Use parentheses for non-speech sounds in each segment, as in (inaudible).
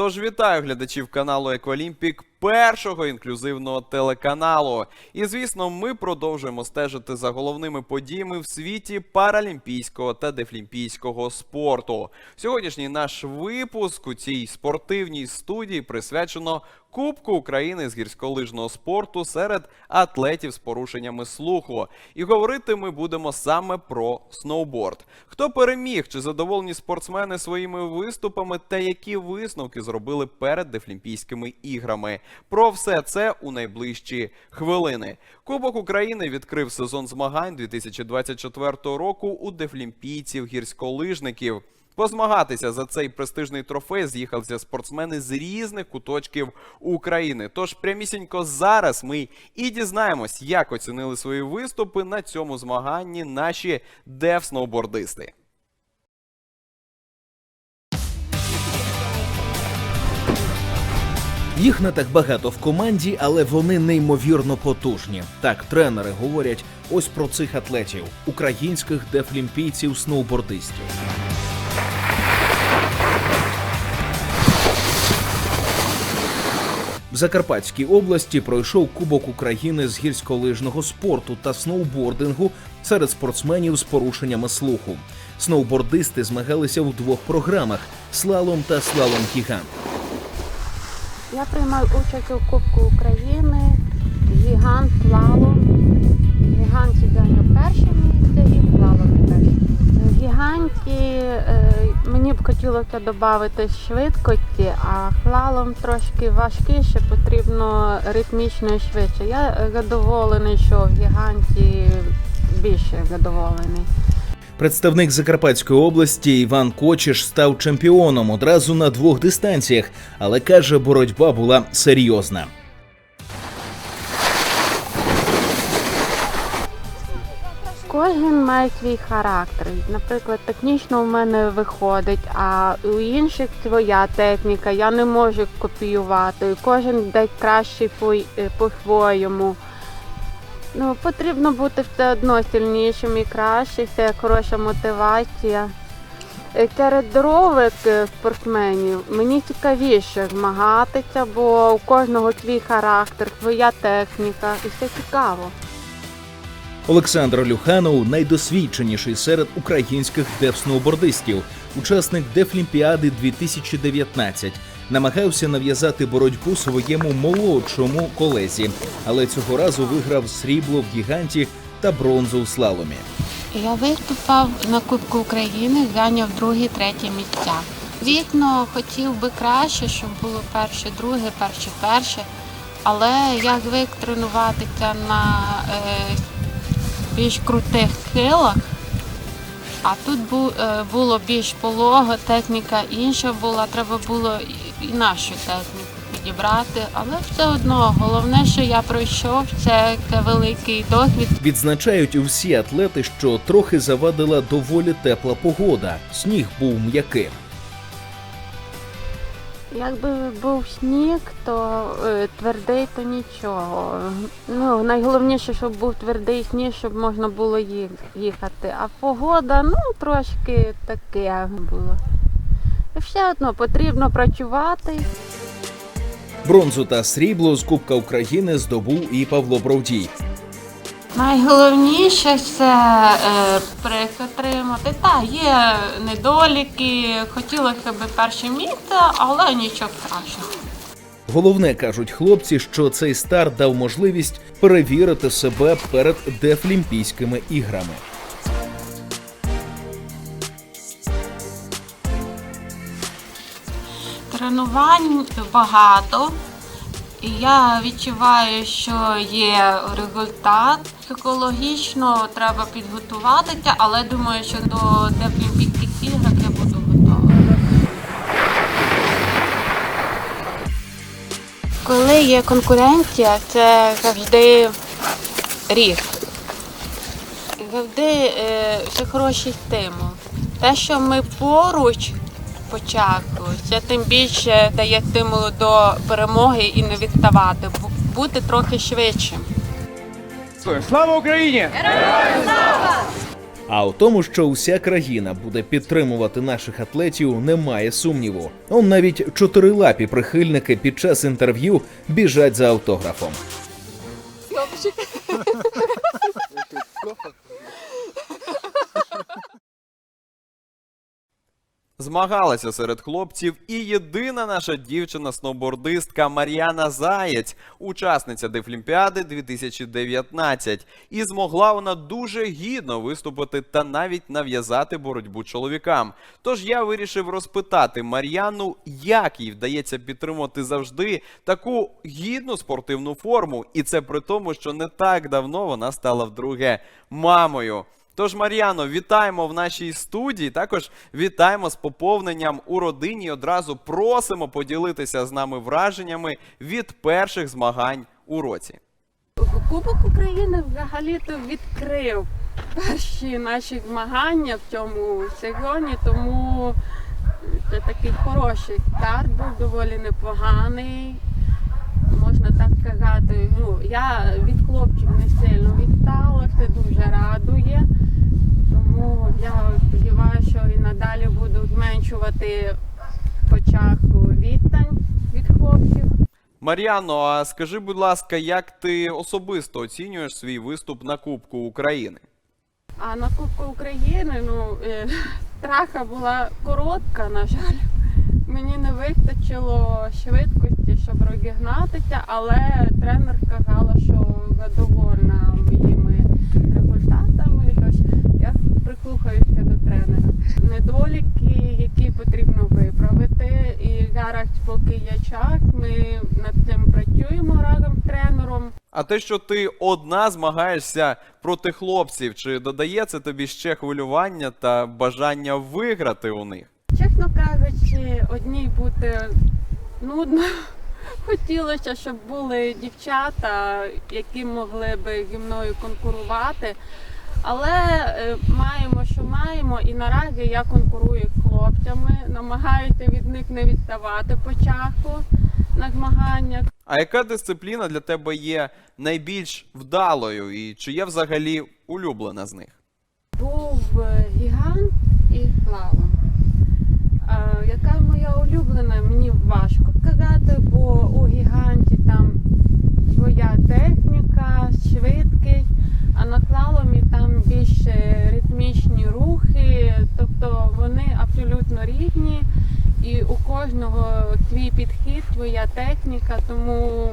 Тож вітаю глядачів каналу Еквалімпік, першого інклюзивного телеканалу. І звісно, ми продовжуємо стежити за головними подіями в світі паралімпійського та дефлімпійського спорту. Сьогоднішній наш випуск у цій спортивній студії присвячено Кубку України з гірськолижного спорту серед атлетів з порушеннями слуху. І говорити ми будемо саме про сноуборд. Хто переміг, чи задоволені спортсмени своїми виступами, та які висновки зробили перед Дефлімпійськими іграми. Про все це у найближчі хвилини. Кубок України відкрив сезон змагань 2024 року у дефлімпійців гірськолижників. Позмагатися за цей престижний трофей з'їхалися спортсмени з різних куточків України. Тож прямісінько зараз ми і дізнаємось, як оцінили свої виступи на цьому змаганні наші деф-сноубордисти. Їх не так багато в команді, але вони неймовірно потужні. Так, тренери говорять ось про цих атлетів, українських дефлімпійців сноубордистів. В Закарпатській області пройшов Кубок України з гірськолижного спорту та сноубордингу серед спортсменів з порушеннями слуху. Сноубордисти змагалися в двох програмах: слалом та слалом гігант. Я приймаю участь у Кубку України, гігант плавом. Гігант зайняв перше місце і плавом перше місце. Гіганті е, мені б хотілося додати швидкості, а флалом трошки важкіше, потрібно ритмічно і швидше. Я задоволений, що в гіганті більше задоволений. Представник Закарпатської області Іван Кочеш став чемпіоном одразу на двох дистанціях, але каже, боротьба була серйозна. Кожен має свій характер. Наприклад, технічно в мене виходить, а у інших своя техніка, я не можу копіювати. Кожен десь краще по- е, по-своєму. Ну, потрібно бути все одно сильнішим і краще, це хороша мотивація. Е, Серед здорових е, спортсменів мені цікавіше змагатися, бо у кожного свій характер, своя техніка, і це цікаво. Олександр Люханов найдосвідченіший серед українських дефсноубордистів, учасник Дефлімпіади 2019. Намагався нав'язати боротьбу своєму молодшому колезі, але цього разу виграв срібло в гіганті та бронзу в слаломі. Я виступав на Кубку України, зайняв друге, третє місця. Звісно, хотів би краще, щоб було перше, друге, перше, перше. Але я звик тренуватися на е, більш крутих схилах, а тут бу, е, було більш полого, техніка інша була, треба було і, нашу техніку підібрати. Але все одно, головне, що я пройшов, це, це великий досвід. Відзначають усі атлети, що трохи завадила доволі тепла погода. Сніг був м'яким. Якби був сніг, то е, твердий, то нічого. Ну, найголовніше, щоб був твердий сніг, щоб можна було їхати. А погода, ну, трошки таке було. Все одно потрібно працювати. Бронзу та срібло з Кубка України здобув і Павло Бровдій. Найголовніше це е, приз отримати. Так, є недоліки, хотілося б перше місце, але нічого страшного. Головне кажуть хлопці, що цей старт дав можливість перевірити себе перед Дефлімпійськими іграми. Тренувань багато. І я відчуваю, що є результат. Психологічно треба підготуватися, але думаю, що до Дефлімпійських ігор я буду готова. Коли є конкуренція, це завжди ріст. Завжди е, це хороший стимул. Те, що ми поруч спочатку, це тим більше дає стимулу до перемоги і не відставати, бути трохи швидшим. Слава Україні! А у тому, що уся країна буде підтримувати наших атлетів, немає сумніву. Он навіть чотирилапі прихильники під час інтерв'ю біжать за автографом. Змагалася серед хлопців і єдина наша дівчина-сноубордистка Мар'яна Заєць, учасниця Дефлімпіади 2019. І змогла вона дуже гідно виступити та навіть нав'язати боротьбу чоловікам. Тож я вирішив розпитати Мар'яну, як їй вдається підтримувати завжди таку гідну спортивну форму, і це при тому, що не так давно вона стала вдруге мамою. Тож, Мар'яно, вітаємо в нашій студії. Також вітаємо з поповненням у родині. Одразу просимо поділитися з нами враженнями від перших змагань у році. Кубок України взагалі-то відкрив перші наші змагання в цьому сезоні, тому це такий хороший старт був доволі непоганий. Сказати. Ну, я від хлопців не сильно відстала, це дуже радує. Тому я сподіваюся, що і надалі буду зменшувати хоча б відстань від хлопців. Мар'яно, а скажи, будь ласка, як ти особисто оцінюєш свій виступ на Кубку України? А на Кубку України ну, е, траха була коротка, на жаль. Мені не вистачило швидкості, щоб розігнатися, але тренер сказала, що задовольна моїми результатами. Тож я прислухаюся до тренера. Недоліки, які потрібно виправити. І зараз, поки є час, ми над цим працюємо разом з тренером. А те, що ти одна змагаєшся проти хлопців, чи додає це тобі ще хвилювання та бажання виграти у них? Чесно кажучи, одній бути нудно. Хотілося, щоб були дівчата, які могли би зі мною конкурувати. Але е, маємо, що маємо, і наразі я конкурую з хлопцями, намагаюся від них не відставати по часу на змаганнях. А яка дисципліна для тебе є найбільш вдалою, і чи є взагалі улюблена з них? був е, гігант і слалом. Яка моя улюблена, мені важко сказати, бо у гіганті там своя техніка, швидкість, а на слаломі там більш е, ритмічні рухи, тобто вони абсолютно різні. І у кожного свій підхід, своя техніка, тому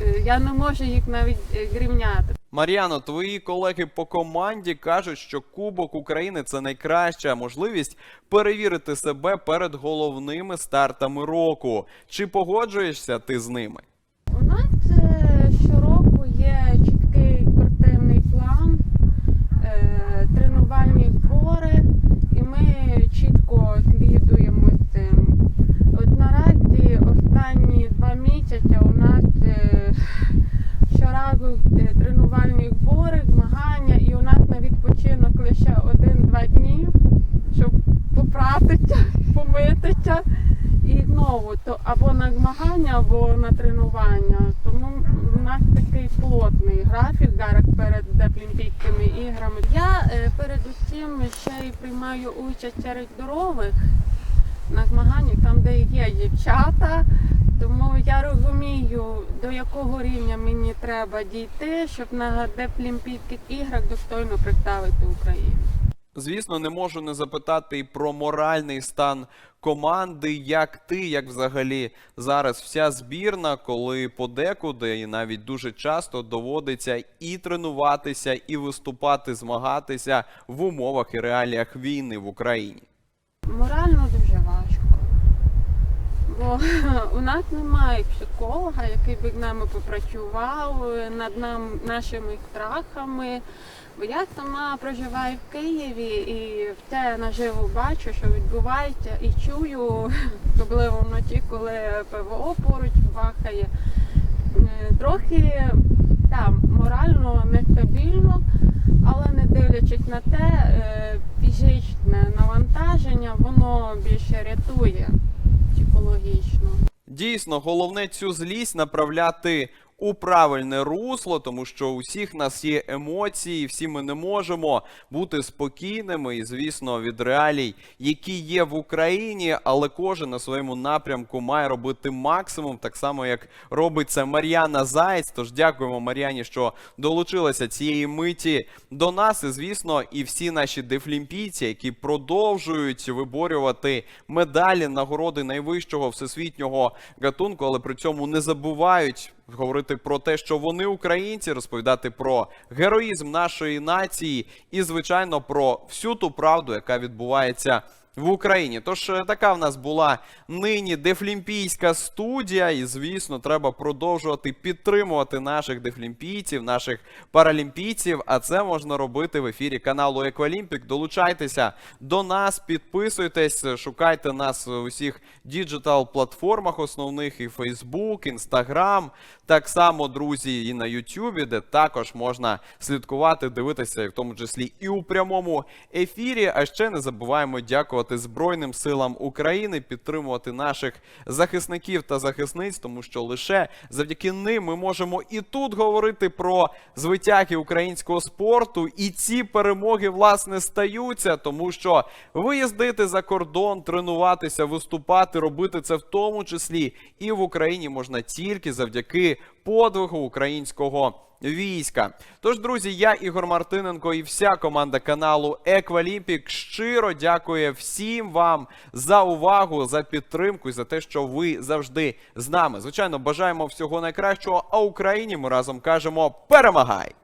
е, я не можу їх навіть е, зрівняти. Мар'яно, твої колеги по команді кажуть, що Кубок України це найкраща можливість перевірити себе перед головними стартами року. Чи погоджуєшся ти з ними? У нас е, щороку є чіткий спортивний план, е, тренувальні збори, і ми чітко слідуємо цим. От наразі останні два місяці у нас е, щоразу е, тренувальні збори, змагання, і у нас на відпочинок лише один-два дні, щоб попратися, (laughs) помитися. І знову то або на змагання, або на тренування. Тому у нас такий плотний графік зараз перед Деплімпійськими іграми. Я е, передусім ще й приймаю участь серед здорових на змаганнях, там, де є дівчата. Тому я розумію, до якого рівня мені треба дійти, щоб на Деплімпійських іграх достойно представити Україну. Звісно, не можу не запитати і про моральний стан команди, як ти, як взагалі зараз вся збірна, коли подекуди і навіть дуже часто доводиться і тренуватися, і виступати, змагатися в умовах і реаліях війни в Україні. Морально дуже важко. Бо (laughs) у нас немає психолога, який би з нами попрацював над нам, нашими страхами. Бо я сама проживаю в Києві і все наживо бачу, що відбувається, і чую, (laughs) особливо вночі, коли ПВО поруч бахає. Е, Трохи там морально нестабільно, але не дивлячись на те, е, фізичне навантаження, воно більше рятує психологічно. Дійсно, головне цю злість направляти у правильне русло, тому що у всіх нас є емоції, всі ми не можемо бути спокійними і, звісно, від реалій, які є в Україні, але кожен на своєму напрямку має робити максимум, так само як робить це Мар'яна Заєць. Тож дякуємо Мар'яні, що долучилася цієї миті до нас. І звісно, і всі наші дефлімпійці, які продовжують виборювати медалі, нагороди найвищого всесвітнього гатунку, але при цьому не забувають говорити про те, що вони українці, розповідати про героїзм нашої нації і, звичайно, про всю ту правду, яка відбувається. В Україні, тож е, така в нас була нині дефлімпійська студія, і звісно, треба продовжувати підтримувати наших дефлімпійців, наших паралімпійців. А це можна робити в ефірі каналу Еквалімпік. Долучайтеся до нас, підписуйтесь, шукайте нас у всіх діджитал платформах основних і Facebook, Instagram. Так само, друзі, і на YouTube, де також можна слідкувати, дивитися, в тому числі і у прямому ефірі. А ще не забуваємо дякувати Збройним силам України, підтримувати наших захисників та захисниць, тому що лише завдяки ним ми можемо і тут говорити про звитяги українського спорту, і ці перемоги власне стаються, тому що виїздити за кордон, тренуватися, виступати, робити це в тому числі і в Україні можна тільки завдяки подвигу українського війська. Тож, друзі, я Ігор Мартиненко і вся команда каналу Еквалімпік щиро дякує всім вам за увагу, за підтримку і за те, що ви завжди з нами. Звичайно, бажаємо всього найкращого. А Україні ми разом кажемо перемагай!